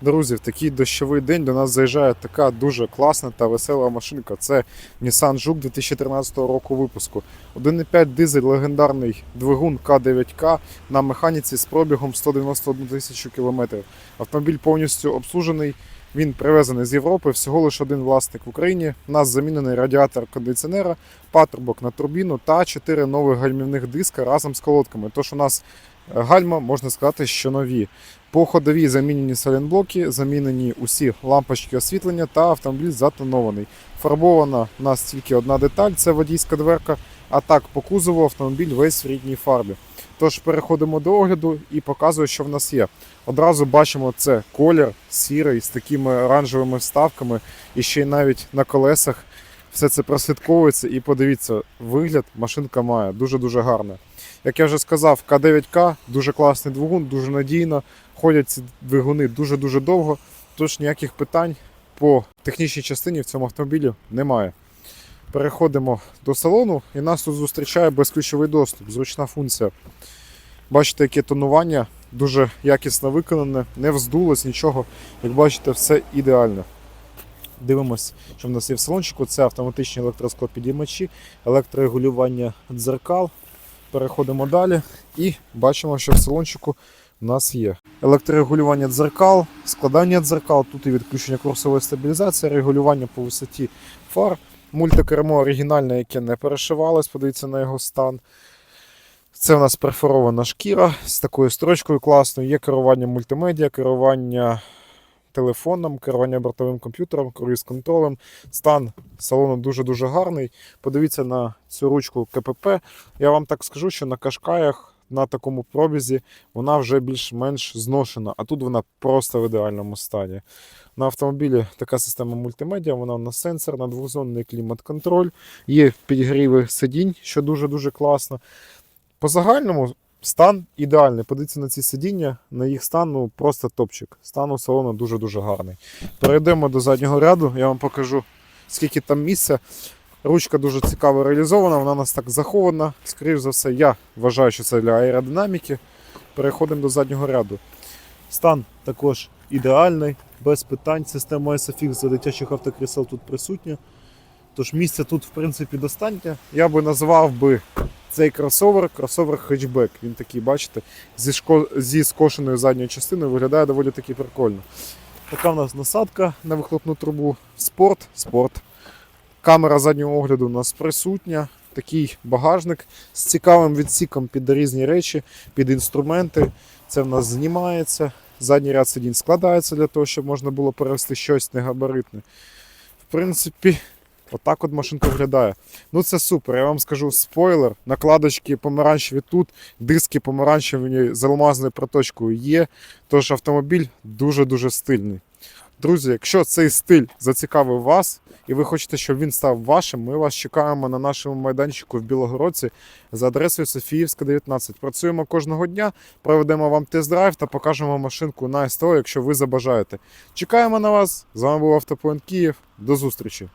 Друзі, в такий дощовий день до нас заїжджає така дуже класна та весела машинка. Це Nissan Juke 2013 року випуску. 1,5 дизель легендарний двигун К9К на механіці з пробігом 191 тисячу кілометрів. Автомобіль повністю обслужений. Він привезений з Європи, всього лише один власник в Україні. У нас замінений радіатор кондиціонера, патрубок на турбіну та 4 нових гальмівних диска разом з колодками. Тож у нас гальма, можна сказати, що нові. По ходовій замінені салінблоки, замінені усі лампочки освітлення та автомобіль затонований. Фарбована у нас тільки одна деталь це водійська дверка, а так по кузову автомобіль весь в рідній фарбі. Тож переходимо до огляду і показую, що в нас є. Одразу бачимо це колір сірий з такими оранжевими вставками, і ще й навіть на колесах все це прослідковується. І подивіться, вигляд машинка має дуже-дуже гарний. Як я вже сказав, К9К дуже класний двигун, дуже надійно. Ходять ці двигуни дуже-дуже довго, тож ніяких питань по технічній частині в цьому автомобілі немає. Переходимо до салону і нас тут зустрічає безключовий доступ, зручна функція. Бачите, яке тонування, дуже якісно виконане, не вздулось нічого. Як бачите, все ідеально. Дивимось, що в нас є в салончику. Це автоматичні електросклопідіймачі, електрорегулювання дзеркал. Переходимо далі і бачимо, що в салончику у нас є електрорегулювання дзеркал, складання дзеркал, тут і відключення курсової стабілізації, регулювання по висоті фар, мультикермо оригінальне, яке не перешивалось, подивіться на його стан. Це у нас перфорована шкіра з такою строчкою класною. Є керування мультимедіа, керування телефоном, керування бортовим комп'ютером, круїз контролем. Стан салону дуже-дуже гарний. Подивіться на цю ручку КПП. Я вам так скажу, що на кашкаях на такому пробізі вона вже більш-менш зношена, а тут вона просто в ідеальному стані. На автомобілі така система мультимедіа, вона у нас сенсорна, двозонний клімат-контроль, є підігріви сидінь, що дуже-дуже класно. По загальному стан ідеальний. Подивіться на ці сидіння, на їх стан ну, просто топчик. Стан у салону дуже-дуже гарний. Перейдемо до заднього ряду, я вам покажу, скільки там місця. Ручка дуже цікаво реалізована, вона у нас так захована. Скоріше за все, я вважаю, що це для аеродинаміки. Переходимо до заднього ряду. Стан також ідеальний, без питань. Система SFX для дитячих автокрісел тут присутня. Тож місця тут, в принципі, достатньо. Я би назвав би цей кросовер кросовер хетчбек. Він такий, бачите, зі, шко... зі скошеною задньою частиною виглядає доволі таки прикольно. Така в нас насадка на вихлопну трубу. Спорт, спорт. Камера заднього огляду у нас присутня. Такий багажник з цікавим відсіком під різні речі, під інструменти. Це в нас знімається. Задній ряд сидінь складається для того, щоб можна було перевести щось негабаритне. В принципі, отак от машинка виглядає. Ну це супер. Я вам скажу спойлер. Накладочки помаранчеві тут, диски помаранчеві з алмазною проточкою є. Тож автомобіль дуже-дуже стильний. Друзі, якщо цей стиль зацікавив вас і ви хочете, щоб він став вашим, ми вас чекаємо на нашому майданчику в Білогородці за адресою Софіївська, 19. Працюємо кожного дня, проведемо вам тест-драйв та покажемо машинку на СТО, якщо ви забажаєте. Чекаємо на вас. З вами був Автопоінт Київ. До зустрічі!